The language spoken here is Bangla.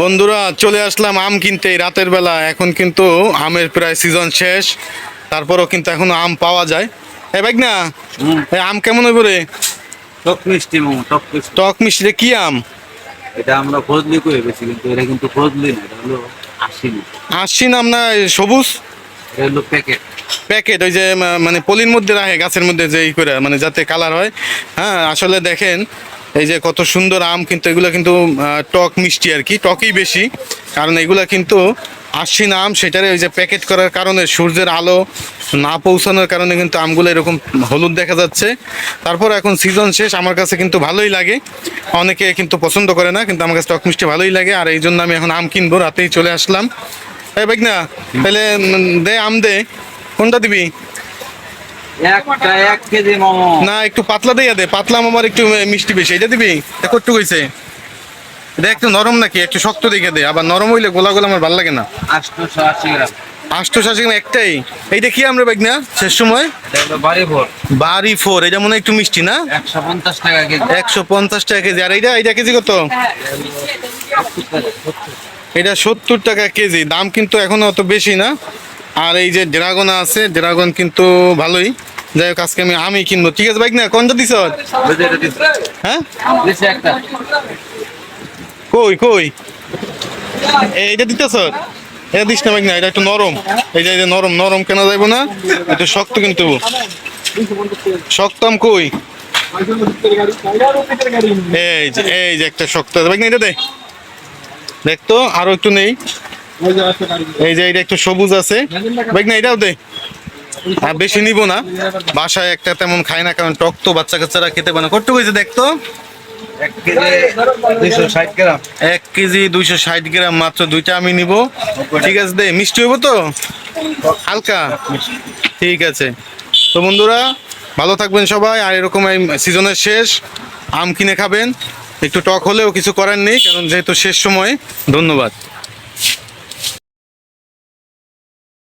বন্ধুরা চলে আসলাম আম কিনতে রাতের বেলা। এখন কিন্তু আমের প্রায় সিজন শেষ তারপরও কিন্তু এখন আম পাওয়া যায়। এ ভাই না আম কেমন হইব রে? টক মিষ্টি মামু টক মিষ্টি। টক মিষ্টি কি আম? এটা আমরা ফজলি করে বেশি কিন্তু এটা কিন্তু ফজলি না এটা হলো আশিনি আসছি নাম না সবুজ? এটা হলো প্যাকেট। প্যাকেট ওই যে মানে পলির মধ্যে রাখে গাছের মধ্যে যে ই করে মানে যাতে কালার হয়। হ্যাঁ আসলে দেখেন এই যে কত সুন্দর আম কিন্তু, এগুলো কিন্তু টক মিষ্টি আর কি, টকই বেশি। কারণ এগুলো কিন্তু আশ্বিন আম, সেটারে ওই যে প্যাকেট করার কারণে, সূর্যের আলো না পৌঁছানোর কারণে কিন্তু আমগুলো এরকম হলুদ দেখা যাচ্ছে। তারপর এখন সিজন শেষ, আমার কাছে কিন্তু ভালোই লাগে। অনেকে কিন্তু পছন্দ করে না, কিন্তু আমার কাছে টক মিষ্টি ভালোই লাগে। আর এই জন্য আমি এখন আম কিনবো, রাতেই চলে আসলাম। এই না তাহলে দে, আম দে। কোনটা দিবি একটা এক কেজি মামু না একটু পাতলা দিয়ে দে পাতলা আমার একটু মিষ্টি বেশি। এটা দিবি? এটা কট্টু কইছে। এটা একটু নরম নাকি? একটু শক্ত দেখে দে। আবার নরম হইলে গোলা গোলা আমার ভালো লাগে না। আটশোশো আশি গ্রাম। একটাই? এইটা কি আমরা না শেষ সময়? এটা হলো বাড়ি ফোর এটা মনে একটু মিষ্টি না? একশো পঞ্চাশ টাকা কেজি। আর এইটা এইটা কেজি কত? এটা সত্তর টাকা কেজি। দাম কিন্তু এখনও অত বেশি না। আর এই যে ড্রাগন আছে ড্রাগন কিন্তু ভালোই। যাই হোক, আজকে আমি আমি কিনবো। ঠিক আছে বাইক না কোনটা দিছ? হ্যাঁ? কই কই? এইটা দিতেছ? এটা দিস না বাইক না এটা একটু নরম। এই যে নরম নরম কেন যাইব না, একটু শক্ত কিন্তু শক্ত আম কই? এই যে এই যে একটা শক্ত ভাই না এটা দে। দেখ তো, আরও একটু নেই। এই যে এটা একটু সবুজ আছে। ভাই না এটাও দে। বেশি নিব না। বাসায় একটা তেমন খায় না কারণ টক তো বাচ্চা কাচ্চারা খেতে পারে না। কত হয়েছে দেখ তো? কেজি দুইশো ষাট এক কেজি দুইশো ষাট গ্রাম মাত্র দুইটা আমি নিব। ঠিক আছে দে মিষ্টি হইব তো? হালকা? ঠিক আছে। তো বন্ধুরা ভালো থাকবেন সবাই আর এরকম এই সিজনের শেষ আম কিনে খাবেন। একটু টক হলেও কিছু করার নেই কারণ যেহেতু শেষ সময় ধন্যবাদ।